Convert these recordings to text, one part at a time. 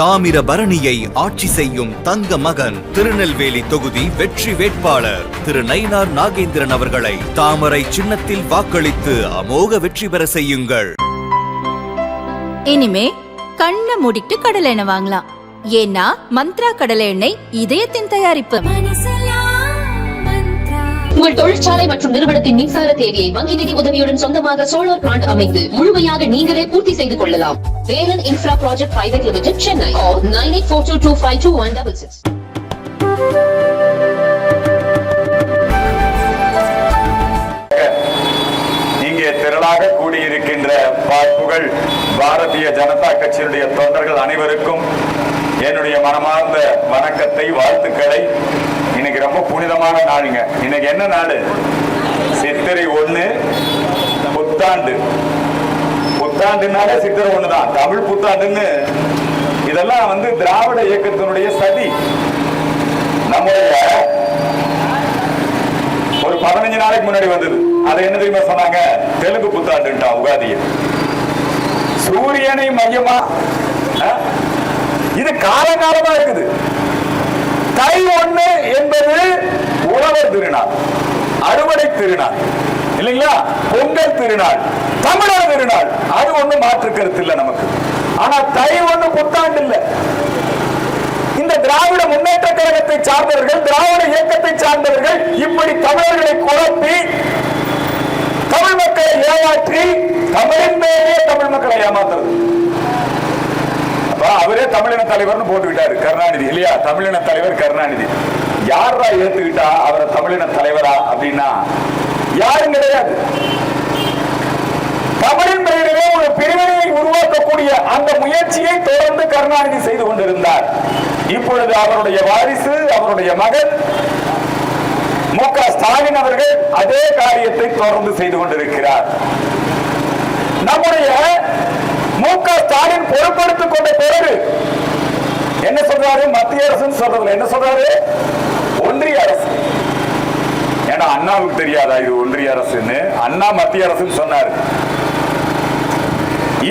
தாமிரபரணியை ஆட்சி செய்யும் தங்க மகன் திருநெல்வேலி தொகுதி வெற்றி வேட்பாளர் திரு நயினார் நாகேந்திரன் அவர்களை தாமரை சின்னத்தில் வாக்களித்து அமோக வெற்றி பெற செய்யுங்கள். இனிமே கண்ணை மூடிட்டு கடலை எண்ணெய் வாங்கலாம். ஏன்னா மந்த்ரா கடலை எண்ணெய் இதயத்தின் தயாரிப்பு. உங்கள் தொழிற்சாலை மற்றும் நிறுவனத்தின் மின்சார தேவையை வங்கி நிதி உதவியுடன் சொந்தமாக சோலார் பிளான்ட் அமைத்து முழுமையாக நீங்களே பூர்த்தி செய்து கொள்ளலாம். Velan infra project private limited Chennai nine eight four two two five two one double six திரளாக கூடியிருக்கின்ற பார்ப்புகள் பாரதிய ஜனதா கட்சியினுடைய தொண்டர்கள் அனைவருக்கும் என்னுடைய மனமார்ந்த வணக்கத்தை வாழ்த்துக்களை. இன்னைக்கு ரொம்ப புனிதமான நாளுங்க. இன்னைக்கு என்ன நாள்? சித்திரை ஒண்ணு புத்தாண்டு. புத்தாண்டுனாலே சித்திரை ஒண்ணுதான். தமிழ் புத்தாண்டுன்னு இதெல்லாம் வந்து திராவிட இயக்கத்தினுடைய சதி. நம்முடைய ஒரு பதினஞ்சு நாளைக்கு முன்னாடி வந்தது. அதை என்ன தெரியுமா சொன்னாங்க? தெலுங்கு புத்தாண்டுட்டா உகாதியை. சூரியனை மையமா இது காலகாலமா இருக்குது. தை ஒண்ணு என்பது உழவர் திருநாள் அறுவடை திருநாள் இல்லைங்களா? பொங்கல் திருநாள் தமிழர் திருநாள். அது ஒண்ணு மாற்று கருத்து இல்லை நமக்கு. ஆனா தை ஒண்ணு புத்தாண்டு இல்ல. இந்த திராவிட முன்னேற்ற கழகத்தை சார்ந்தவர்கள் திராவிட இயக்கத்தை சார்ந்தவர்கள் இப்படி தமிழர்களை குழப்பி தமிழ் மக்களை ஏமாற்றி தமிழின் மேலே தமிழ் மக்களை ஏமாத்துறது. அவரே தமிழின தலைவர்னு போட்டுக்கிட்டாரு. கருணாநிதி இல்லையா? தமிழின தலைவர் கருணாநிதி. யாரா ஏத்துக்கிட்டா அவரை தமிழின தலைவரா அப்படின்னா? யாரும் கிடையாது. தமிழின் பெயரிலே ஒரு பிரிவினையை உருவாக்கக்கூடிய அந்த முயற்சியை தொடர்ந்து கருணாநிதி செய்து கொண்டிருந்தார். இப்பொழுது அவருடைய வாரிசு அவருடைய மகன் மு க. ஸ்டாலின் அவர்கள் அதே காரியத்தை தொடர்ந்து செய்து கொண்டிருக்கிறார். நம்முடைய மு க. ஸ்டாலின் பொறுப்படுத்திக் கொண்ட பிறகு என்ன சொல்றாரு? மத்திய அரசுன்னு சொல்றதுல என்ன சொல்றாரு? ஒன்றிய அரசு. ஏன்னா அண்ணாவுக்கு தெரியாதா இது ஒன்றிய அரசுன்னு? அண்ணா மத்திய அரசுன்னு சொன்னாரு.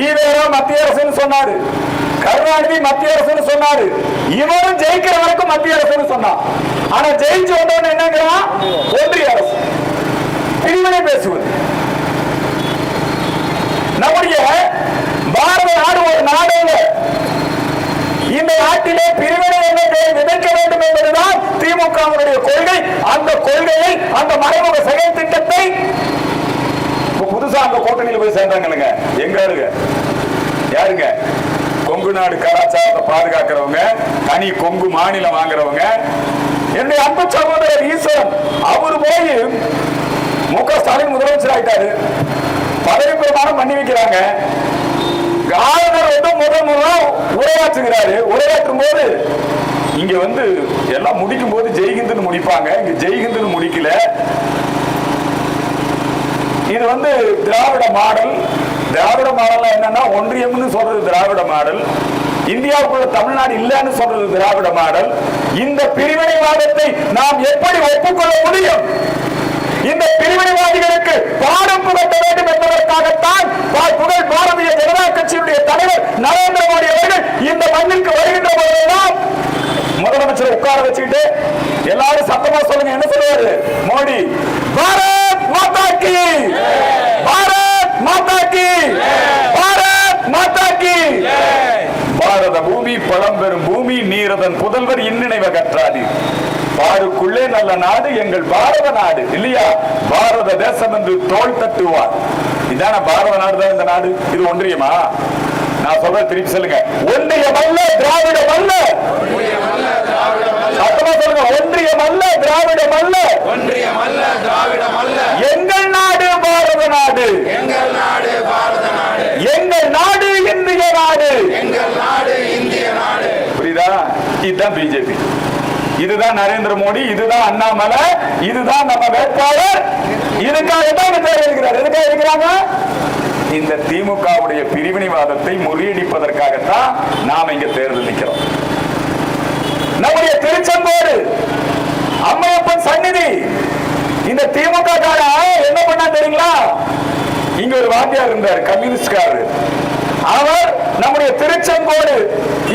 ஈவேரா மத்திய அரசுன்னு சொன்னாரு. கருணாநிதி மத்திய அரசுன்னு சொன்னாரு. இவரும் ஜெயிக்கிற வரைக்கும் மத்திய அரசுன்னு சொன்னான். ஆனா ஜெயிச்சு வந்தவன் என்னங்கிறான்? ஒன்றிய அரசு. பிரிவினை பேசுவது. நம்முடைய பார்வை நாடு ஒரு நாடு இந்த நாட்டிலே பிரிவினை எண்ணத்தை விதைக்க வேண்டும் என்பதுதான் திமுகவினுடைய கொள்கை. அந்த கொள்கையை அந்த மறைமுக செயல் திட்டத்தை புதுசா அந்த கூட்டணியில் போய் சேர்ந்தாங்களுங்க எங்க இருங்க யாருங்க? கொங்கு நாடு கலாச்சாரத்தை பாதுகாக்கிறவங்க தனி கொங்கு மாநிலம் வாங்குறவங்க. என்னுடைய அன்பு சகோதரர் ஈஸ்வரன் அவர் போய் மு க ஸ்டாலின் முதலமைச்சர் ஆயிட்டாரு. பதவி பிரமாணம் பண்ணி வைக்கிறாங்க. ஆளுநர் வந்து முதல் முதலாம் உரையாற்றுகிறாரு. உரையாற்றும் போது இங்க வந்து எல்லாம் முடிக்கும் போது ஜெய்கிந்துன்னு முடிப்பாங்க. இங்க ஜெய்ஹிந்துன்னு முடிக்கல. இது வந்து திராவிட மாடல். திராவிட மாடல் என்னன்னா ஒன்றியம்னு சொல்றது திராவிட மாடல். இந்தியாவுக்குள்ள தமிழ்நாடு இல்லைன்னு சொல்றது திராவிட மாடல். இந்த பிரிவினைவாதத்தை நாம் எப்படி ஒப்புக்கொள்ள முடியும்? இந்த பிரிவினைவாதிகளுக்கு பாடம் புகட்ட வேண்டும் என்பதற்காகத்தான் புகழ் பாரதிய ஜனதா கட்சியுடைய தலைவர் நரேந்திர மோடி அவர்கள் இந்த மண்ணிற்கு வருகின்ற போதெல்லாம் முதலமைச்சர் உட்கார வச்சுக்கிட்டு எல்லாரும் சத்தமா சொல்லுங்க என்ன சொல்லுவாரு? மோடி பாரத் மாதா கி பாரத் மாதா கி பாரத் மாதா கி பாரத பூமி பழம்பெரும் பூமி நீரதன் புதல்வர் இன்னினைவ கற்றாதி பாருக்குள்ளே நல்ல நாடு எங்கள் பாரத நாடு. இல்லையா? பாரத தேசம் என்று தோல் தட்டுவார். இதான பாரத நாடு தான் இந்த நாடு. இது ஒன்றியமா? நான் சொல்ற திருப்பி சொல்லுங்க. ஒன்றியம் அல்ல திராவிடம் அல்ல சத்தமா சொல்லுங்க. ஒன்றியம் அல்ல திராவிடம் அல்ல எங்கள் நாடு பாரத நாடு. எங்கள் நாடு இந்திய நாடு. புரியுதா? இதுதான் பிஜேபி. இதுதான் நரேந்திர மோடி இதுதான் அண்ணாமலை இதுதான் நம்ம வேட்பாளர். இதுக்காக தான் இருக்கிறார். எதுக்காக இருக்கிறாங்க? இந்த திமுகவுடைய பிரிவினைவாதத்தை முறியடிப்பதற்காகத்தான் நாம் இங்க தேர்தல் நிற்கிறோம் நம்முடைய திருச்செங்கோடு அம்மையப்பன் சந்நிதி இந்த திமுக என்ன பண்ணா தெரியுங்களா? இங்க ஒரு வாத்தியார் இருந்தார் கம்யூனிஸ்ட் அவர் நம்முடைய திருச்செங்கோடு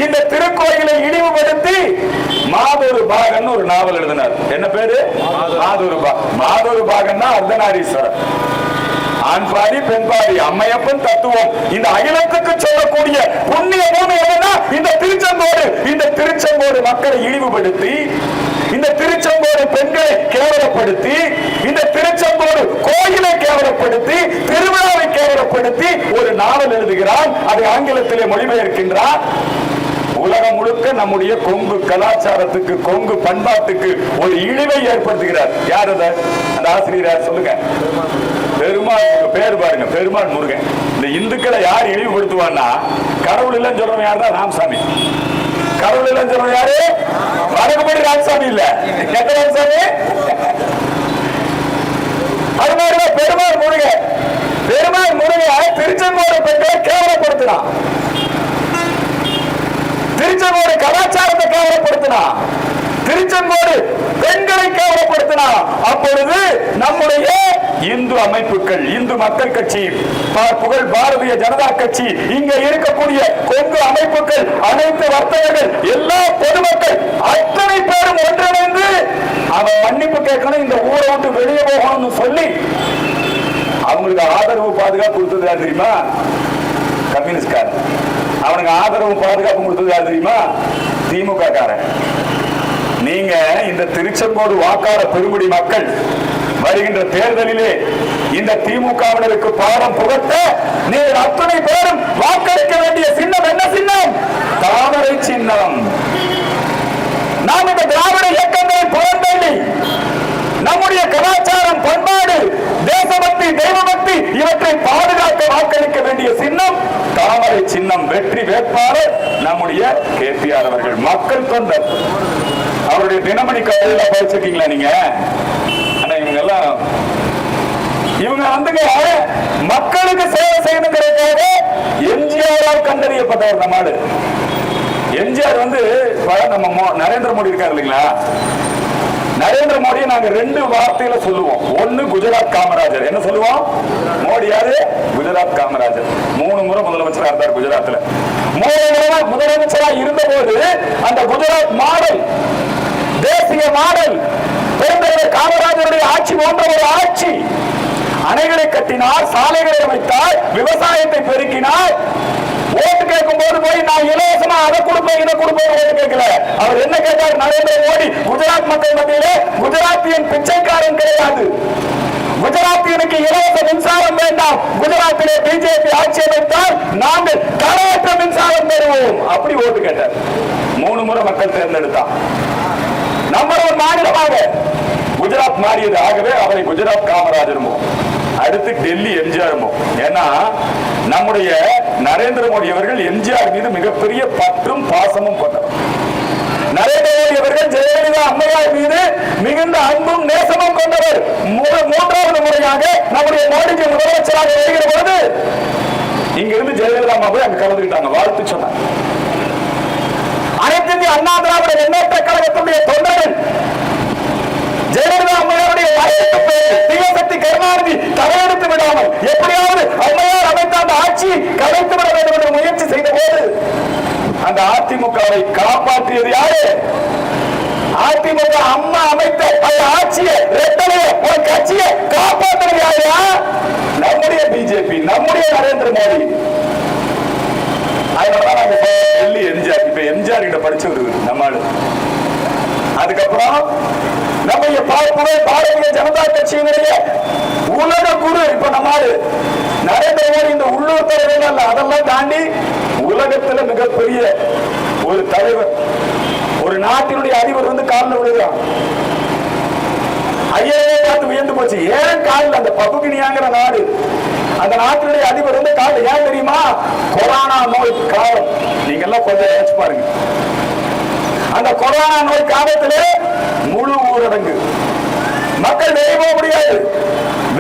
இந்த திருக்கோயிலை இழிவுபடுத்தி மாதூரு பாகன் ஒரு நாவல் எழுதினார். என்ன பேரு? மாதூரு மாதூரு மாதொரு பாகன்னா அர்த்தநாரீஸ்வரர் ஆண் பாடி பெண் பாடி அம்மையப்பன் தத்துவம். இந்த அகிலத்துக்கு சொல்லக்கூடிய புண்ணிய பூமி என்னன்னா இந்த திருச்செங்கோடு. இந்த திருச்செங்கோடு மக்களை இழிவுபடுத்தி இந்த திருச்செங்கோடு பெண்களை கேவலப்படுத்தி இந்த திருச்செங்கோடு கோயிலை கேவலப்படுத்தி திருவிழாவை கேவலப்படுத்தி ஒரு நாவல் எழுதுகிறான். அதை ஆங்கிலத்திலே மொழிபெயர்க்கின்றான். உலகம் முழுக்க நம்முடைய கொங்கு கலாச்சாரத்துக்கு கொங்கு பண்பாட்டுக்கு ஒரு இழிவை ஏற்படுத்துகிறார். யார் அதை? அந்த ஆசிரியர் சொல்லுங்க. பெருமாள் பேர் பாருங்க. பெருமாள் முருகன். இந்த இந்துக்களை யார் இழிவுபடுத்துவான்னா கடவுள் இல்லைன்னு சொல்றவன் யார் தான் ராமசாமி. கடவுள் இல்லைன்னு சொல்றவன் யாரு? வடக்குப்படி ராமசாமி இல்ல எந்த ராமசாமி அது மாதிரிதான் பெருமாள் முருகன். பெருமாள் முருகன் திருச்செங்கோடு கேவலப்படுத்தினான் திருச்செங்கோடு கலாச்சாரத்தை திருச்செங்கோடு பெண்களை கேவலப்படுத்தினா அப்பொழுது நம்முடைய இந்து அமைப்புகள் இந்து மக்கள் கட்சி பா- புகழ் பாரதிய ஜனதா கட்சி இங்க இருக்கக்கூடிய கொங்கு அமைப்புகள் அனைத்து வர்த்தகர்கள் எல்லா பொதுமக்கள் அத்தனை பேரும் ஒன்றிணைந்து அவன் மன்னிப்பு கேட்கணும் இந்த ஊரை விட்டு வெளியே போகணும்னு சொல்லி அவங்களுக்கு ஆதரவு பாதுகாப்பு கொடுத்தது யார் தெரியுமா? கம்யூனிஸ்ட்கார் அவனுக்கு ஆதரவு பாதுகாப்பு கொடுத்தது யார் தெரியுமா? திமுக காரன் நீங்க இந்த திருச்செங்கோடு வாக்காளர் பெருமுடி மக்கள் வருகின்ற தேர்தலிலே இந்த திமுகவினருக்கு பாடம் புகட்ட நீங்கள் அத்தனை பேரும் வாக்களிக்க வேண்டிய சின்னம் என்ன சின்னம்? தாமரை சின்னம். நாம் இந்த திராவிட இயக்கங்களை புறந்தள்ளி நம்முடைய கலாச்சாரம் பண்பாடு தேசபக்தி தெய்வபக்தி இவற்றை பாதுகாக்க வாக்களிக்க வேண்டிய சின்னம் தாமரை சின்னம். வெற்றி வேட்பாளர் நம்முடைய கேபிஆர் அவர்கள். மக்கள் தொண்டர். அவருடைய தினமணி கதையில படிச்சிருக்கீங்களா நீங்க? இவங்க வந்துங்க மக்களுக்கு சேவை செய்யணுங்கிறதுக்காக எம்ஜிஆரால் கண்டறியப்பட்டவர் நம்ம ஆளு எம்ஜிஆர் வந்து நம்ம நரேந்திர மோடி இருக்காரு இல்லைங்களா? நரேந்திர மோடியை நாங்க ரெண்டு வார்த்தையில சொல்லுவோம். ஒண்ணு குஜராத் காமராஜர். என்ன சொல்லுவோம்? மோடி யாரு? குஜராத் காமராஜர். மூணு முறை முதலமைச்சரா இருந்தார் குஜராத்ல. மூணு முறை முதலமைச்சரா இருந்த போது அந்த குஜராத் மாடல் தேசிய மாடல் காமராஜருடைய ஆட்சி போன்ற ஒரு ஆட்சி. அணைகளை கட்டினார் சாலைகளை அமைத்தார் விவசாயத்தை பெருக்கினார். ஓட்டு கேட்கும் போது போய் நான் இலவசமா அதை கொடுப்பேன் இதை கொடுப்பேன் ஓட்டு கேட்கல. அவர் என்ன கேட்டார்? நரேந்திர மோடி குஜராத் மக்கள் மத்தியிலே குஜராத்தியன் பிச்சைக்காரன் கிடையாது. குஜராத்தியனுக்கு இலவச மின்சாரம் வேண்டாம். குஜராத்திலே பிஜேபி ஆட்சி அமைத்தால் நாங்கள் தடையற்ற மின்சாரம் பெறுவோம் அப்படி ஓட்டு கேட்டார். மூணு முறை மக்கள் தேர்ந்தெடுத்தான். நம்மளோட மாநிலமாக குஜராத் மாறியது ஆகவே அவரை குஜராத் காமராஜருமோ. அடுத்து டெல்லி எம்ஜிஆருமோ. ஏன்னா நம்முடைய நரேந்திர மோடி அவர்கள் எம்ஜிஆர் மீது மிகப்பெரிய பற்றும் பாசமும் கொண்டவர். நரேந்திர மோடி அவர்கள் ஜெயலலிதா அம்மையார் மீது மிகுந்த அன்பும் நேசமும் கொண்டவர். மூன்றாவது முறையாக நம்முடைய மோடிஜி முதலமைச்சராக வருகிற பொழுது இங்கிருந்து ஜெயலலிதா அம்மா போய் அங்க கலந்துக்கிட்டாங்க. வாழ்த்து சொன்னாங்க. இந்திய அண்ணா திராவிட முன்னேற்ற கழகத்துடைய தொண்டர்கள் ஜெயலலிதா அம்மையாருடைய வாய்ப்புக்கு தீயசக்தி கருணாநிதி தலையெடுத்து விடாமல் எப்படியாவது அம்மையார் அமைத்த அந்த ஆட்சி கலைத்து விட வேண்டும் என்று முயற்சி செய்த போது அந்த அதிமுகவை காப்பாற்றியது யாரு? அதிமுக அம்மா அமைத்த பல ஆட்சியை ரெட்டலைய ஒரு கட்சியை காப்பாற்றுறது யாருயா நம்முடைய பிஜேபி நம்முடைய நரேந்திர மோடி. டெல்லி எம்ஜிஆர் இப்ப எம்ஜிஆர் கிட்ட படிச்சது இவரு, நம்ம அதுக்கப்புறம் நம்ம இங்க பாரதிய ஜனதா கட்சியினுடைய உலக குரு இப்ப நம்ம நரேந்திர மோடி இந்த உள்ளூர் தலைவர் அல்ல அதெல்லாம் தாண்டி உலகத்துல மிகப்பெரிய ஒரு தலைவர் ஒரு நாட்டினுடைய அதிபர் வந்து காலில் விழுகிறான் ஐயரே பார்த்து வியந்து போச்சு. ஏன் காலில்? அந்த பப்புகினியாங்கிற நாடு. அந்த நாட்டினுடைய அதிபர் வந்து காட்டு. ஏன் தெரியுமா? கொரோனா நோய் காலம் நீங்க எல்லாம் கொஞ்சம் நினைச்சு பாருங்க. அந்த கொரோனா நோய் காலத்திலே முழு ஊரடங்கு. மக்கள் வெளியே போக முடியாது.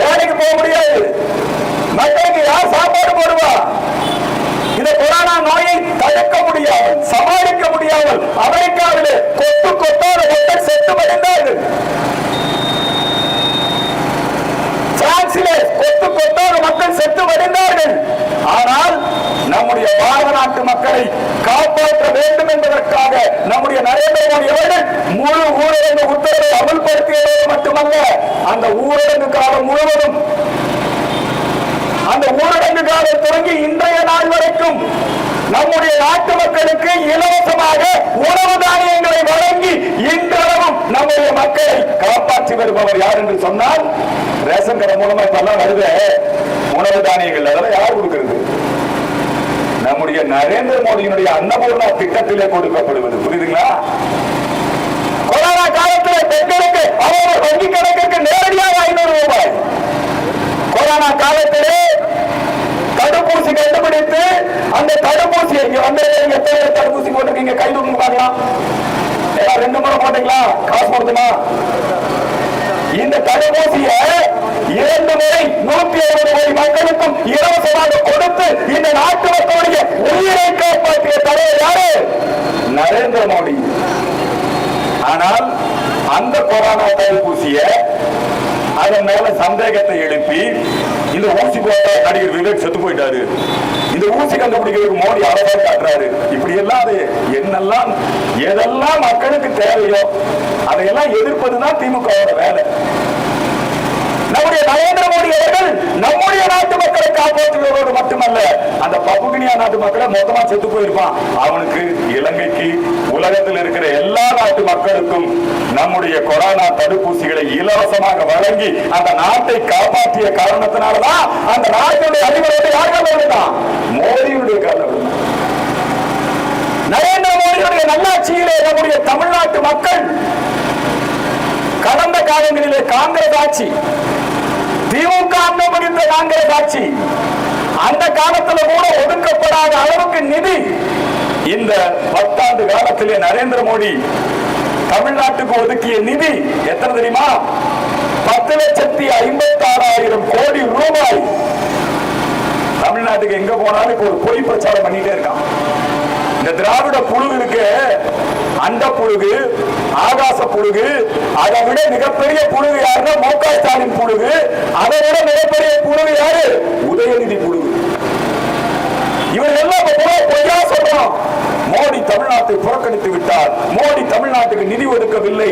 வேலைக்கு போக முடியாது. மக்களுக்கு யார் சாப்பாடு போடுவா? இந்த கொரோனா நோயை தடுக்க முடியாமல் சமாளிக்க முடியாமல் அமெரிக்காவிலே கொத்து கொத்தாத மக்கள் செத்து மடிந்தார்கள். பிரான்சிலே கொத்து கொத்தான மக்கள் செத்து வருந்தார்கள் ஆனால் நம்முடைய பாரத நாட்டு மக்களை காப்பாற்ற வேண்டும் என்பதற்காக நம்முடைய நரேந்திர மோடி அவர்கள் முழு ஊரடங்கு உத்தரவை அமல்படுத்தியதோடு மட்டுமல்ல அந்த ஊரடங்கு காலம் முழுவதும் அந்த ஊரடங்கு காலம் தொடங்கி இன்றைய நாள் வரைக்கும் நம்முடைய நாட்டு மக்களுக்கு இலவசமாக உணவு தானியங்களை வழங்கி இன்றளவும் நம்முடைய மக்களை காப்பாற்றி வருபவர் யார் என்று சொன்னால் ரேஷன் கடை மூலமா இப்பெல்லாம் வருது. உணவு தானியங்கள் அதெல்லாம் யார் கொடுக்கிறது? நம்முடைய நரேந்திர மோடியினுடைய அன்னபூர்ணா திட்டத்திலே கொடுக்கப்படுவது. புரியுதுங்களா? கொரோனா காலத்தில் பெண்களுக்கு அவர்கள் வங்கி கணக்குக்கு நேரடியாக ஐநூறு ரூபாய். கொரோனா காலத்திலே தடுப்பூசி கண்டுபிடித்து அந்த தடுப்பூசி இங்க வந்து எத்தனை தடுப்பூசி போட்டிருக்கீங்க கை தூக்கி பார்க்கலாம் ரெண்டு முறை போட்டீங்களா? காசு கொடுத்துமா? இந்த தடுப்பூசிய இரண்டு முறை நூத்தி ஐம்பது கோடி மக்களுக்கும் இலவசமாக கொடுத்து இந்த நாட்டு மக்களுடைய உயிரை காப்பாற்றிய தலைவர் யாரு? நரேந்திர மோடி. ஆனால் அந்த கொரோனா தடுப்பூசிய அதன் மேல சந்தேகத்தை எழுப்பி இந்த ஊசி போட்ட நடிகர் விவேக் செத்து போயிட்டாரு. இந்த ஊசி கண்டுபிடிக்கிறதுக்கு மோடி அழகா காட்டுறாரு. இப்படி எல்லாம் அது என்னெல்லாம் எதெல்லாம் மக்களுக்கு தேவையோ அதையெல்லாம் எதிர்ப்பதுதான் திமுகவோட வேலை. நம்முடைய நரேந்திர மோடி அவர்கள் நம்முடைய நாட்டு மக்களை காப்பாற்றுவதோடு மட்டுமல்ல அந்த பகுகினியா நாட்டு மக்களை மொத்தமா செத்து போயிருப்பான். அவனுக்கு இலங்கைக்கு உலகத்தில் இருக்கிற எல்லா நாட்டு மக்களுக்கும் நம்முடைய கொரோனா தடுப்பூசிகளை இலவசமாக வழங்கி அந்த நாட்டை காப்பாற்றிய காரணத்தினாலதான் அந்த நாட்டுடைய அதிபர் யார் விழுந்தான் மோடியுடைய காலம் நரேந்திர மோடியுடைய நல்லாட்சியிலே நம்முடைய தமிழ்நாட்டு மக்கள் கடந்த காலங்களிலே காங்கிரஸ் ஆட்சி திமுக அண்ணன் முடிந்த காங்கிரஸ் ஆட்சி அந்த காலத்துல கூட ஒதுக்கப்படாத அளவுக்கு நிதி இந்த பத்தாண்டு காலத்திலே நரேந்திர மோடி தமிழ்நாட்டுக்கு ஒதுக்கிய நிதி எத்தனை தெரியுமா? பத்து லட்சத்தி ஐம்பத்தி ஆறாயிரம் கோடி ரூபாய். தமிழ்நாட்டுக்கு எங்க போனாலும் இப்ப ஒரு பொய் பிரச்சாரம் பண்ணிட்டே இருக்கான். இந்த திராவிட புழு இருக்கு அந்த புழுகு ஆகாச புழுகு அதை விட மிகப்பெரிய புழுகு யாருன்னா மு க ஸ்டாலின் புழுகு. அதை விட மிகப்பெரிய புழுகு யாரு? உதயநிதி புழுகு. இவர்கள் எல்லாம் பொய்யா சொல்றோம் மோடி தமிழ்நாட்டை புறக்கணித்து விட்டார். மோடி தமிழ்நாட்டுக்கு நிதி ஒதுக்கவில்லை.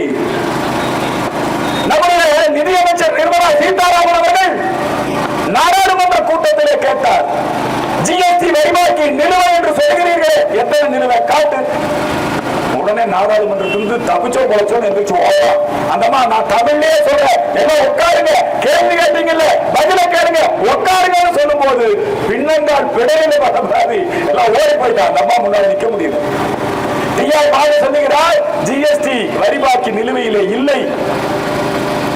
நம்முடைய நிதியமைச்சர் நிர்மலா சீதாராமன் அவர்கள் நாடாளுமன்ற கூட்டத்திலே கேட்டார். ஜிஎஸ்டி வரிமாக்கி நிலுவை என்று சொல்கிறீர்கள் எத்தனை நிலுவை? காட்டு. உடனே நாடாளுமன்றத்திலிருந்து தப்பிச்சோ பொழைச்சோன்னு எந்திரிச்சு ஓடுறோம் அந்தம்மா நான் தமிழ்லயே சொல்றேன். என்ன உட்காருங்க. கேள்வி கேட்டீங்கல்ல? பதில கேளுங்க. உட்காருங்கன்னு சொல்லும் போது பின்னங்கால் பிடையில வர மாதிரி எல்லாம் ஓடி போயிட்டா. அந்த அம்மா முன்னாடி நிக்க முடியல. டிஆர் பாலு சொல்லுகிறார். ஜிஎஸ்டி வரி பாக்கி நிலுவையிலே இல்லை.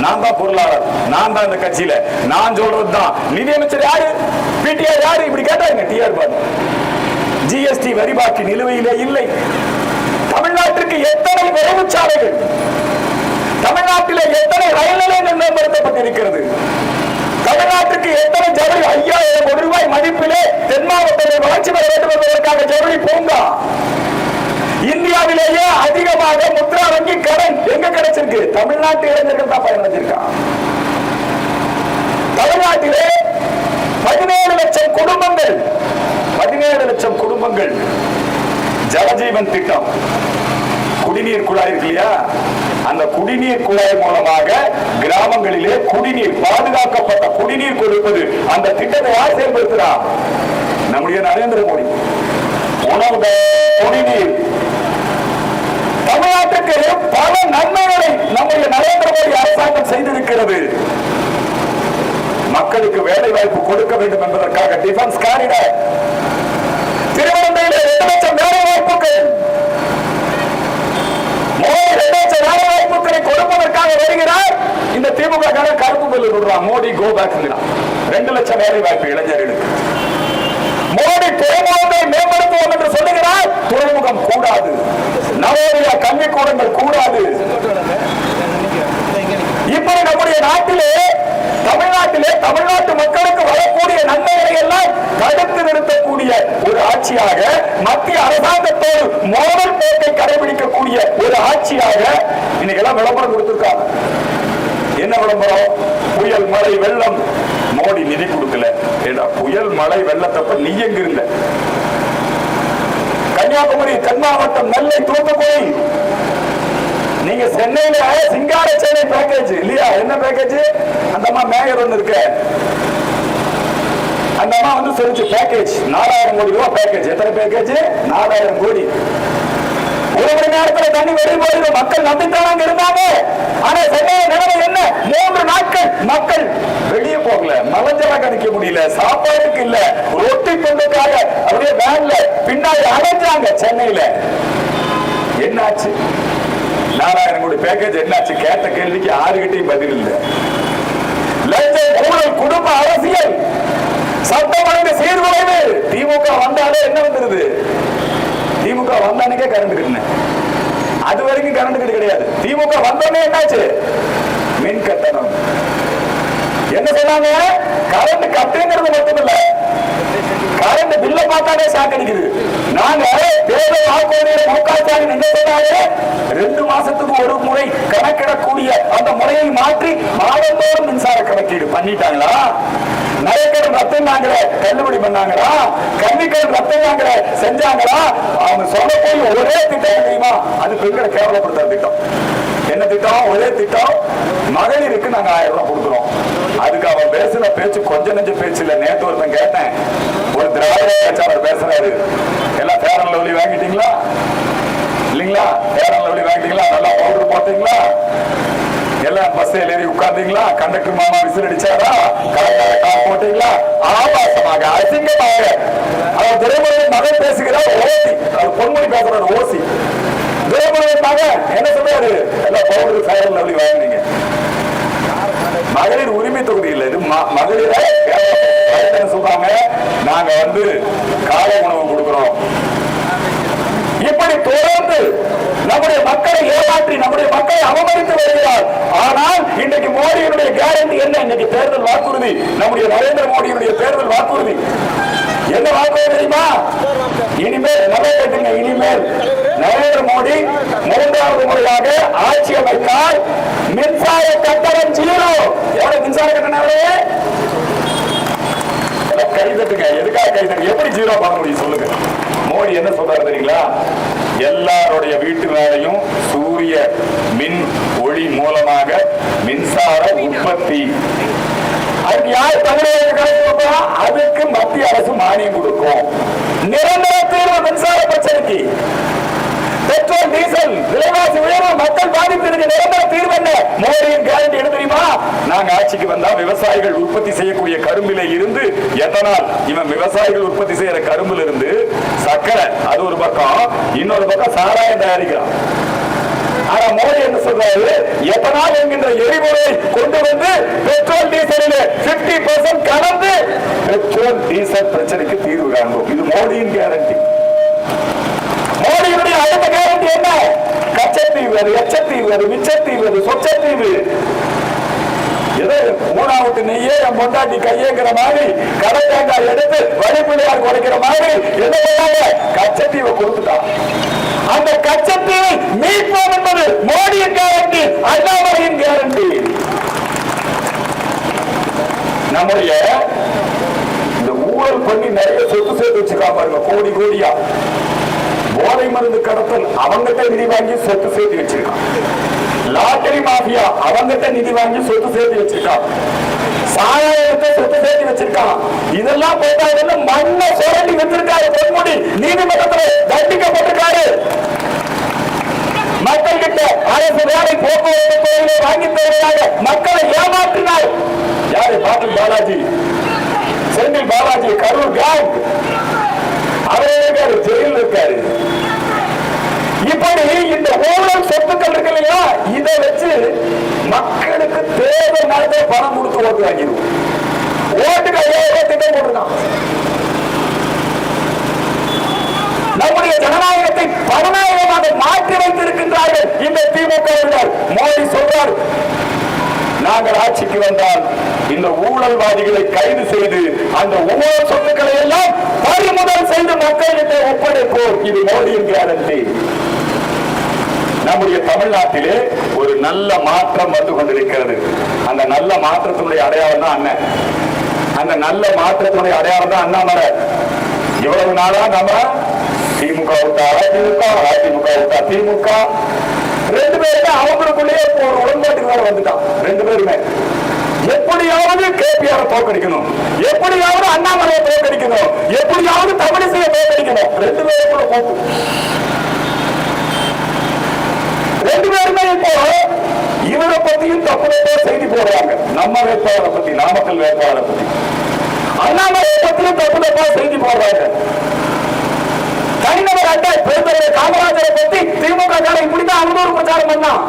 நான் தான் பொருளாளர். நான் தான் இந்த கட்சியில. நான் சொல்றது தான் நிதியமைச்சர் யாரு? பிடிஆர் யாரு? இப்படி கேட்டாங்க டிஆர் பாலு ஜிஎஸ்டி வரி பாக்கி நிலுவையிலே இல்லை. தமிழ்நாட்டிற்கு எத்தனை விரைவு சாலைகள் தமிழ்நாட்டிலே எத்தனை ரயில் நிலையங்கள் மேம்படுத்தப்பட்டிருக்கிறது? தமிழ்நாட்டுக்கு எத்தனை ஜவுளி ஐயாயிரம் கோடி ரூபாய் மதிப்பிலே தென் மாவட்டத்தில் வளர்ச்சி பெற வேண்டும் என்பதற்காக ஜவுளி பூங்கா? இந்தியாவிலேயே அதிகமாக முத்ரா வங்கி கடன் எங்க கிடைச்சிருக்கு? தமிழ்நாட்டு இளைஞர்கள் தான் பயனடைஞ்சிருக்கான் தமிழ்நாட்டிலே பதினேழு லட்சம் குடும்பங்கள் பதினேழு லட்சம் குடும்பங்கள் ஜலஜீவன் திட்டம். குடிநீர் குழாய் இருக்கு இல்லையா? அந்த குடிநீர் குழாய் மூலமாக கிராமங்களிலே குடிநீர் பாதுகாக்கப்பட்ட குடிநீர் கொடுப்பது அந்த திட்டத்தை யார் செயல்படுத்துறா? நம்முடைய நரேந்திர மோடி. உணவு குடிநீர். தமிழ்நாட்டுக்கு பல நன்மைகளை நம்முடைய நரேந்திர மோடி அரசாங்கம் செய்திருக்கிறது. மக்களுக்கு வேலை வாய்ப்பு கொடுக்க வேண்டும் என்பதற்காக டிஃபென்ஸ் காரிடர் திருவனந்தபுரத்தில் ரெண்டு லட்சம் வேலை வாய்ப்புகள் மோடி ரெண்டு லட்சம் வேலை வாய்ப்புகளை கொடுப்பதற்காக வருகிறார் இந்த கருப்பு பில்லு விடுறான் மோடி கோ பேக் ரெண்டு லட்சம் வேலை வாய்ப்பு இளைஞர்களுக்கு. மோடி துறைமுகத்தை மேம்படுத்துவோம் என்று சொல்லுகிறார். துறைமுகம் கூடாது. நவோதயா கல்விக்கூடங்கள் கூடாது. இப்படி நம்முடைய நாட்டிலே தமிழ்நாட்டிலே தமிழ்நாட்டு மக்களுக்கு வரக்கூடிய நன்மைகளை எல்லாம் தடுத்து நிறுத்தக்கூடிய ஒரு ஆட்சியாக மத்திய அரசாங்கத்தோடு மோதல் போக்கை கடைபிடிக்கக்கூடிய ஒரு ஆட்சியாக இன்னைக்கு எல்லாம் விளம்பரம் கொடுத்திருக்காங்க. என்ன விளம்பரம்? புயல் மழை வெள்ளம். மோடி நிதி கொடுக்கல. ஏன்னா புயல் மழை வெள்ளத்தப்ப நீ எங்க இருந்த? கன்னியாகுமரி தென் மாவட்டம் நெல்லை தூத்துக்குடி. நீங்க சென்னையில சிங்கார சென்னை பேக்கேஜ் இல்லையா? என்ன பேக்கேஜ் அந்த அம்மா மேயர் ஒண்ணு இருக்க. அந்த அம்மா வந்து சொல்லிச்சு பேக்கேஜ் நாலாயிரம் கோடி ரூபாய் பேக்கேஜ் எத்தனை பேக்கேஜ் நாலாயிரம் கோடி. ஒரு மணி நேரத்துல தண்ணி வெளியே போயிடும். மக்கள் நம்பித்தான் அங்க இருந்தாங்க. ஆனா சென்னையில நிலைமை என்ன? மூன்று நாட்கள் மக்கள் வெளியே போகல. மலஞ்சலம் நிக்க முடியல. சாப்பாடுக்கு இல்ல. ரொட்டி கொண்டுக்காக அப்படியே வேன்ல பின்னாடி அடைஞ்சாங்க சென்னையில. என்னாச்சு? நாலாயிரம் கோடி பேக்கேஜ் என்னாச்சு? கேட்ட கேள்விக்கு யாருகிட்டையும் பதில் இல்லை. லஞ்சம் ஊழல் குடும்ப அரசியல். சட்டம் ஒழுங்கு சீர்குலைவு. திமுக வந்தாலே என்ன வந்துருது? திமுக வந்தானுக்கே கரண்ட் கட்டின அது வரைக்கும் கரண்ட் கட்டு கிடையாது. திமுக வந்தோடனே என்னாச்சு? மின் கட்டணம். என்ன சொன்னாங்க? கரண்ட் கட்டுங்கிறது மட்டுமில்ல. கரண்ட் பில்ல பார்த்தாலே ஷாக் அடிக்குது. நாங்க தேர்தல் வாக்குறுதியில முக ஸ்டாலின் என்ன சொன்னாரு ரெண்டு மாசத்துக்கு ஒரு முறை கணக்கிடக்கூடிய அந்த முறையை மாற்றி மாதந்தோறும் மின்சார கணக்கீடு பண்ணிட்டாங்களா? நகைக்கடன் ரத்தம் நாங்களே தள்ளுபடி பண்ணாங்களா? கல்விக்கடன் ரத்தம் நாங்களே செஞ்சாங்களா? அவங்க சொல்ல போய் ஒரே திட்டம் தெரியுமா? அது பெண்களை கேவலப்படுத்துற திட்டம். என்ன திட்டம்? ஒரே திட்டம். மகளிருக்கு நாங்க ஆயிரம் ரூபாய் கொடுக்குறோம். அதுக்கு அவன் பேசுன பேச்சு கொஞ்ச நெஞ்ச பேச்சு இல்ல. நேத்து ஒருத்தன் கேட்டேன். ஒரு திராவிட பேச்சாளர் பேசுறாரு. எல்லாம் ஃபேர் அண்ட் லவ்லி வாங்கிட்டீங்களா? இல்லைங்களா? ஃபேர் அண்ட் லவ்லி வாங்கிட்டீங்களா? நல்லா பவுடர் போட்டீங்களா? பஸ் ஏறி உட்கார்ந்தீங்களா கண்டக்டர் மாமா விசில் அடிச்சாரா கலெக்டர் கார் போட்டீங்களா ஆபாசமாக அசிங்கமாக அவர் துரைமுருகன் மகன் பேசுகிறார் ஓசி அவர் பொன்மொழி பேசுறாரு ஓசி துரைமுருகன் மகன் என்ன சொல்றாரு எல்லாம் பவுடர் ஃபேர் லவ்லி வாங்கினீங்க மகளிர் உரிமை தொகுதி இல்லை இது ம- மகளிர சொல்றாங்க நாங்க வந்து காலை உணவு கொடுக்குறோம் எப்படி தொடர்ந்து நம்முடைய மக்களை ஏமாற்றி நம்முடைய மக்களை அவமதித்து வருகிறார். ஆனால் இன்றைக்கு மோடியினுடைய கேரண்டி என்ன? இன்னைக்கு தேர்தல் வாக்குறுதி. நம்முடைய நரேந்திர மோடியினுடைய தேர்தல் வாக்குறுதி. என்ன வாக்குறுதி தெரியுமா? இனிமேல் நல்லா கேட்டுங்க இனிமேல். நரேந்திர மோடி மூன்றாவது முறையாக ஆட்சி அமைத்தால் மின்சார கட்டணம் ஜீரோ. எவ்வளவு மின்சார கட்டணம் எவ்வளவு? கைதட்டுங்க கை தட்டுங்க எதுக்காக கை எப்படி ஜீரோ பண்ண முடியும் சொல்லுங்க. மோடி என்ன சொல்றாரு தெரியுங்களா? எல்லாருடைய வீட்டு வேலையும் சூரிய மின் ஒளி மூலமாக மின்சார உற்பத்தி. அதுக்கு யார் தமிழக அதுக்கு மத்திய அரசு மானியம் கொடுக்கும். நிரந்தர தீர்வு மின்சார பிரச்சனைக்கு. பெட்ரோல் டீசல் விலைவாசி உயர்வு மக்கள் பாதிப்பிற்கு நிரந்தர தீர்வு என்ன? மோடியின் கேரண்டி என்ன தெரியுமா? நாங்க ஆட்சிக்கு வந்தா விவசாயிகள் உற்பத்தி செய்யக்கூடிய கரும்பில இருந்து எத்தனால் இவன் விவசாயிகள் உற்பத்தி செய்யற கரும்புல இருந்து சர்க்கரை அது ஒரு பக்கம் இன்னொரு பக்கம் சாராயம் தயாரிக்கிறான். ஆனா மோடி என்ன சொல்றாரு? எத்தனால் என்கின்ற எரிபொருளை கொண்டு வந்து பெட்ரோல் டீசலில் 50% பர்சன்ட் கலந்து பெட்ரோல் டீசல் பிரச்சனைக்கு தீர்வு காண்போம். இது மோடியின் கேரண்டி அடுத்த கேரண்டி என்ன கச்சத்தீவு அது எச்சத்தீவு அது மிச்சத்தீவு அது சொச்சத்தீவு ஏதோ மூணாவது நெய்யே என் பொண்டாட்டி கையேங்கிற மாதிரி கடை தேங்காய் எடுத்து வழிபிள்ளையார் குறைக்கிற மாதிரி என்ன பண்ணாங்க கச்சத்தீவை கொடுத்துட்டான் அந்த கச்சத்தீவை மீட்போம் என்பது மோடியின் கேரண்டி அண்ணாமலையின் கேரண்டி நம்முடைய இந்த ஊழல் பண்ணி நிறைய சொத்து சேர்த்து வச்சுக்கா பாருங்க கோடி கோடியா. போதை மருந்து கடத்தல் அவங்கிட்ட நிதி வாங்கி சொத்து சேர்த்து வச்சிருக்கான். லாட்டரி மாஃபியா அவங்கிட்ட நிதி வாங்கி சொத்து சேர்த்து வச்சிருக்கான். சாராயத்தை சொத்து சேர்த்து வச்சிருக்கான். இதெல்லாம் போட்டா இதெல்லாம் மண்ணை சுரண்டி வச்சிருக்காரு பொன்முடி. நீதிமன்றத்தில் தண்டிக்கப்பட்டிருக்காரு. மக்கள் கிட்ட அரசு வேலை போக்குவரத்து துறையிலே வாங்கி தருவதாக மக்களை ஏமாற்றினார். யாரு? பாட்டில் பாலாஜி. செந்தில் பாலாஜி கரூர் கேங் அவர் இருக்காரு ஜெயிலில் இருக்காரு. இப்படி இந்த ஊழல் சொத்துக்கள் இருக்கு இல்லையா? இதை வச்சு மக்களுக்கு தேவை நடத்த பணம் கொடுத்து ஓட்டு வாங்கிடுவோம். ஓட்டுக்கு ஐயாயிரம் திட்டம் போட்டுருக்கான். நம்முடைய ஜனநாயகத்தை பணநாயகமாக மாற்றி வைத்திருக்கின்றார்கள் இந்த திமுக மோடி சொல்றார் நாங்கள் ஆட்சிக்கு வந்தால் இந்த ஊழல்வாதிகளை கைது செய்து அந்த ஊழல் சொத்துக்களை எல்லாம் பறிமுதல் செய்து மக்களிடத்தை ஒப்படைப்போம். இது மோடியின் கேரண்டி நம்முடைய தமிழ்நாட்டிலே ஒரு நல்ல மாற்றம் வந்து கொண்டிருக்கிறது. அந்த நல்ல மாற்றத்தினுடைய அடையாளம் தான் அண்ணன். அந்த நல்ல மாற்றத்தினுடைய அடையாளம் தான் அண்ணாமலை. இவ்வளவு நாளா நம்ம திமுக அதிமுக விட்டா அதிமுக அதிமுக விட்டா திமுக. ரெண்டு பேருமே அவங்களுக்குள்ளேயே ஒரு உடன்பாட்டுக்கு வந்துட்டான். ரெண்டு பேருமே. எப்படியாவது கேபிஆர் தோக்கடிக்கணும் எப்படியாவது அண்ணாமலையை தோக்கடிக்கணும் எப்படியாவது தமிழிசையை தோக்கடிக்கணும் ரெண்டு பேருக்குள்ள போக்கு ரெண்டு பேருமே இப்போ இவரை பத்தியும் தப்பு செய்தி போடுறாங்க. நம்ம வேட்பாளரை பத்தி நாமக்கல் வேட்பாளரை பத்தி. அண்ணாமலை பத்தியும் தப்பு செய்தி போடுறாங்க. தனிநபர் அட்டை பெருந்தலைவர் காமராஜரை பத்தி திமுக காரன் இப்படிதான் அவதூறு பிரச்சாரம் பண்ணான்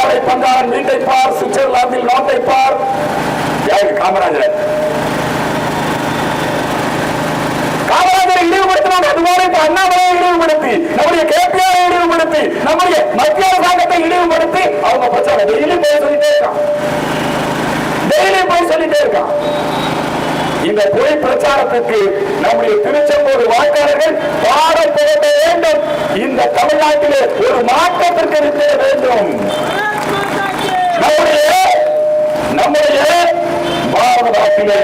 ஏழை பங்காளன் வீட்டை பார் சுவிட்சர்லாந்தில் நாட்டை பார். யாருக்கு காமராஜர். காமராஜரை இழிவுபடுத்தினாங்க. அதுபோல இப்ப அண்ணாமலையை இழிவுபடுத்தி. நம்முடைய கேபிஆர் இழிவுபடுத்தி நம்முடைய மத்திய அரசாங்கத்தை இழிவுபடுத்தி அவங்க பிரச்சாரம் டெய்லி போய் சொல்லிட்டே இருக்கான். டெய்லி போய் சொல்லிட்டே இருக்கான். இந்த பொய் பிரச்சாரத்துக்கு நம்முடைய திருச்செங்கோடு வாக்காளர்கள் பாடம் புகட்ட வேண்டும். இந்த தமிழ்நாட்டிலே ஒரு மாற்றத்திற்கு இருக்க வேண்டும். நம்முடைய நம்முடைய பாரத நாட்டிலே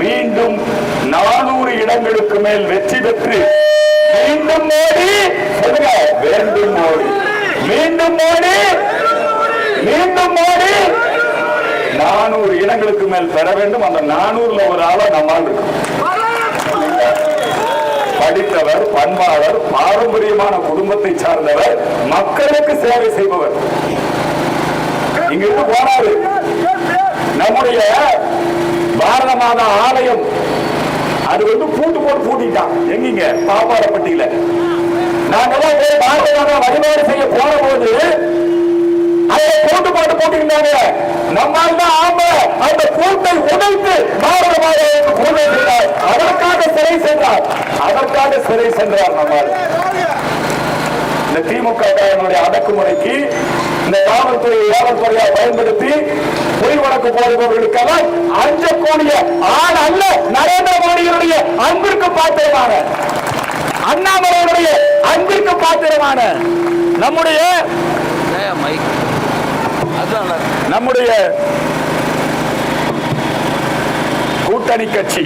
மீண்டும் நானூறு இடங்களுக்கு மேல் வெற்றி பெற்று மீண்டும் மோடி சொல்லுங்க வேண்டும் மோடி மீண்டும் மோடி மீண்டும் மோடி நானூறு இடங்களுக்கு மேல் பெற வேண்டும். அந்த நானூறுல ஒரு ஆளா நம்மால் இருக்கும் படித்தவர் பண்பாளர் பாரம்பரியமான குடும்பத்தை சார்ந்தவர் மக்களுக்கு சேவை செய்பவர். இங்கிருந்து போனாரு. நம்முடைய பாரத மாதா ஆலயம் அது வந்து பூட்டு போட்டு பூட்டிட்டான். எங்கீங்க? பாப்பாரப்பட்டியில. நாங்கெல்லாம் போய் பாரத வழிபாடு செய்ய போன போது அதை பூட்டு போட்டு போட்டிருந்தாங்க நம்மால் தான் ஆம்ப அந்த கூட்டை உடைத்து பாரத மாதாவுக்கு பூஜை செய்தார் அதற்காக சிறை சென்றார். அதற்காக சிறை சென்றார் நம்மால். இந்த திமுக அடக்குமுறைக்கு இந்த காவல்துறை காவல்துறையை பயன்படுத்தி பொய் வழக்கு போடுபவர்களுக்கெல்லாம் அஞ்சக்கூடிய ஆள் அல்ல நரேந்திர மோடியினுடைய அன்பிற்கு பாத்திரமான. அண்ணாமலையினுடைய அன்பிற்கு பாத்திரமான. நம்முடைய நம்முடைய கூட்டணி கட்சி.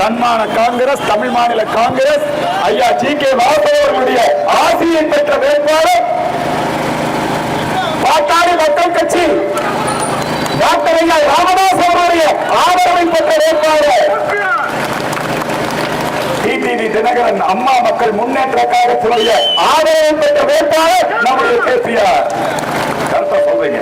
தன்மான காங்கிரஸ் தமிழ் மாநில காங்கிரஸ் ஐயா ஜி கே வாசவர்களுடைய ஆசியை பெற்ற வேட்பாளர் பாட்டாளி மக்கள் கட்சி. டாக்டர் ஐயா ராமதாஸ் அவருடைய ஆதரவை பெற்ற வேட்பாளர். டிடிவி தினகரன் அம்மா மக்கள் முன்னேற்ற கழகத்தினுடைய ஆதரவை பெற்ற வேட்பாளர் நம்முடைய கேசிஆர். கருத்தை சொல்றீங்க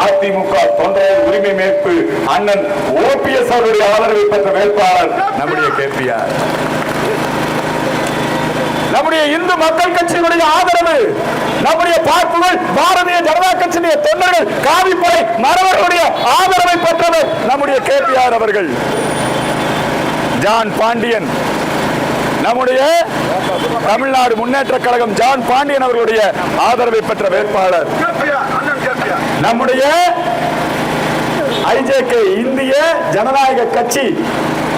அதிமுக தொண்டர் உரிமை மீட்பு அண்ணன் ஓபிஎஸ் அவருடைய ஆதரவை பெற்ற வேட்பாளர் நம்முடைய கேபிஆர் நம்முடைய இந்து மக்கள் கட்சியினுடைய ஆதரவு நம்முடைய பார்ப்புகள் பாரதிய ஜனதா கட்சியினுடைய தொண்டர்கள் காவிப்படை மறவர்களுடைய ஆதரவை பெற்றவர் நம்முடைய கேபிஆர் அவர்கள். ஜான் பாண்டியன் நம்முடைய தமிழ்நாடு முன்னேற்ற கழகம் ஜான் பாண்டியன் அவர்களுடைய ஆதரவை பெற்ற வேட்பாளர். நம்முடைய ஐஜேகே இந்திய ஜனநாயக கட்சி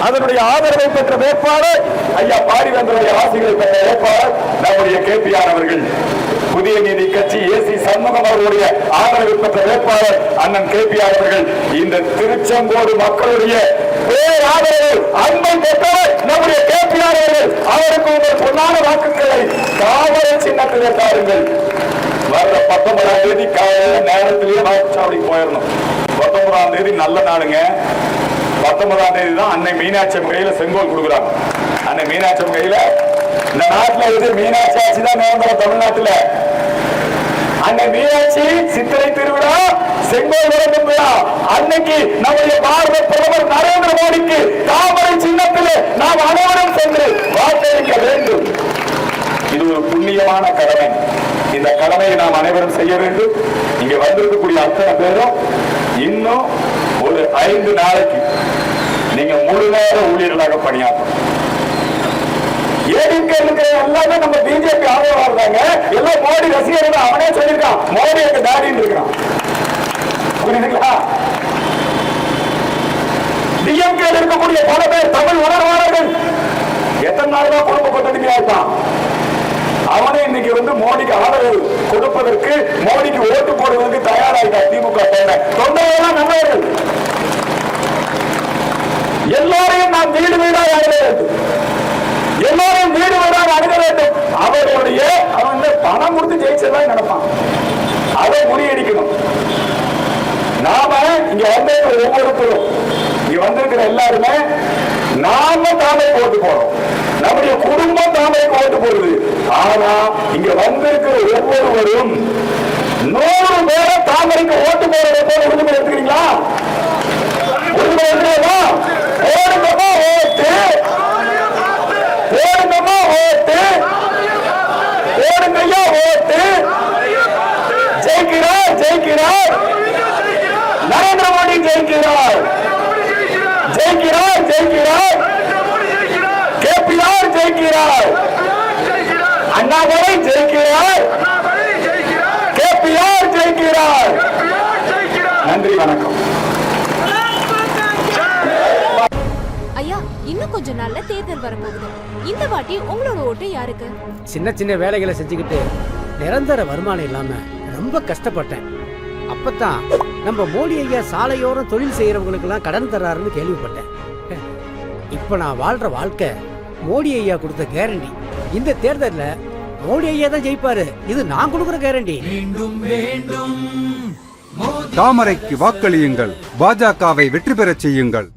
அதனுடைய ஆதரவை பெற்ற வேட்பாளர் ஐயா பாரிவேந்தருடைய ஆசைகளை பெற்ற வேட்பாளர் நம்முடைய கேபிஆர் அவர்கள். புதிய நீதி கட்சி ஏசி சண்முகம் அவர்களுடைய ஆதரவை பெற்ற வேட்பாளர் அண்ணன் கேபிஆர் அவர்கள். இந்த திருச்செங்கோடு மக்களுடைய பேராதரவு அன்பை பெற்றவர் நம்முடைய கேபிஆர் அவர்கள். அவருக்கு உங்கள் பொன்னான வாக்குகளை காவல சின்னத்திலே தாருங்கள். வர்ற பத்தொன்பதாம் தேதி காலையில நேரத்திலேயே வாக்குச்சாவடிக்கு போயிடணும். பத்தொன்பதாம் தேதி நல்ல நாளுங்க. பத்தொன்பதாம் தேதி தான் அன்னை மீனாட்சி கையில செங்கோல் கொடுக்குறாங்க. அன்னை மீனாட்சி கையில இந்த நாட்டுல இது மீனாட்சி ஆட்சி தான் நிரந்தரம் தமிழ்நாட்டுல? அன்னை மீனாட்சி சித்திரை திருவிழா செங்கோல் விளக்கும் விழா அன்னைக்கு நம்முடைய பாரத பிரதமர் நரேந்திர மோடிக்கு தாமரை சின்னத்தில் நாம் அனைவரும் சென்று வாக்களிக்க வேண்டும். இது ஒரு புண்ணியமான கடமை. இந்த கடமையை நாம் அனைவரும் செய்ய வேண்டும். இங்க வந்திருக்கக்கூடிய அத்தனை பேரும் இன்னும் ஒரு ஐந்து நாளைக்கு நீங்க முழு நேர ஊழியர்களாக பணியாற்றணும். ஏடிஎம்கே இருக்கிற எல்லாமே நம்ம பிஜேபி ஆதரவா இருந்தாங்க எல்லாம் மோடி ரசிகர்கள் அவனே சொல்லியிருக்கான். மோடி எங்க டாடின்னு இருக்கிறான். புரியுதுங்களா? டிஎம்கே இருக்கக்கூடிய பல பேர் தமிழ் உணர்வாளர்கள் எத்தனை நாள் தான் குடும்ப கொத்தடிமையா இருப்பான்? அவனே இன்னைக்கு வந்து மோடிக்கு ஆதரவு கொடுப்பதற்கு மோடிக்கு ஓட்டு போடுவதற்கு தயாராகிட்டார் திமுக தொண்டை தொண்டையெல்லாம் நல்லவர்கள். எல்லாம் வீடு வீடாக அணுக வேண்டும். எல்லோரையும் வீடு வீடாக அணுக வேண்டும். அவர்களுடைய அவன் பணம் கொடுத்து ஜெயிச்சதான் நடப்பான். அதை முறியடிக்கணும். நாம இங்க வந்திருக்கிற ஒவ்வொருத்தரும் இங்க வந்திருக்கிற எல்லாருமே நாம தாமரைக்கு ஓட்டு போறோம். நம்முடைய குடும்பம் தாமரைக்கு ஓட்டு போடுது ஆனா இங்க வந்திருக்கிற ஒவ்வொருவரும் நூறு பேரை தாமரைக்கு ஓட்டு போறதை போல உரிமை எடுத்துக்கிறீங்களா? உரிமை எடுத்துக்கிறீங்களா ஓடுங்கம்மா ஓட்டு ஓடுங்கம்மா ஓட்டு ஓடுங்கய்யா ஓட்டு ஜெயிக்கிறார். நரேந்திர மோடி ஜெயிக்கிறார். ஜெயிக்கிறார் ஜெயிக்கிறார். கேபிஆர் ஜெயிக்கிறார். அண்ணாமலை ஜெயிக்கிறார். கேபிஆர் ஜெயிக்கிறார். நன்றி வணக்கம். ஐயா இன்னும் கொஞ்ச நாள்ல தேர்தல் வரப்போகுது. இந்த வாட்டி உங்களோட ஓட்டு யாருக்கு? சின்ன சின்ன வேலைகளை செஞ்சுக்கிட்டு நிரந்தர வருமானம் இல்லாம ரொம்ப கஷ்டப்பட்டேன். அப்பதான் நம்ம மோடி ஐயா சாலையோரம் தொழில் செய்யறவங்களுக்கெல்லாம் கடன் தர்றாருன்னு கேள்விப்பட்டேன். இப்ப நான் வாழ்ற வாழ்க்கை மோடி ஐயா கொடுத்த கேரண்டி இந்த தேர்தல்ல மோடி ஐயா தான் ஜெயிப்பாரு. இது நான் கொடுக்குற கேரண்டி தாமரைக்கு வாக்களியுங்கள். பாஜகவை வெற்றி பெறச் செய்யுங்கள்.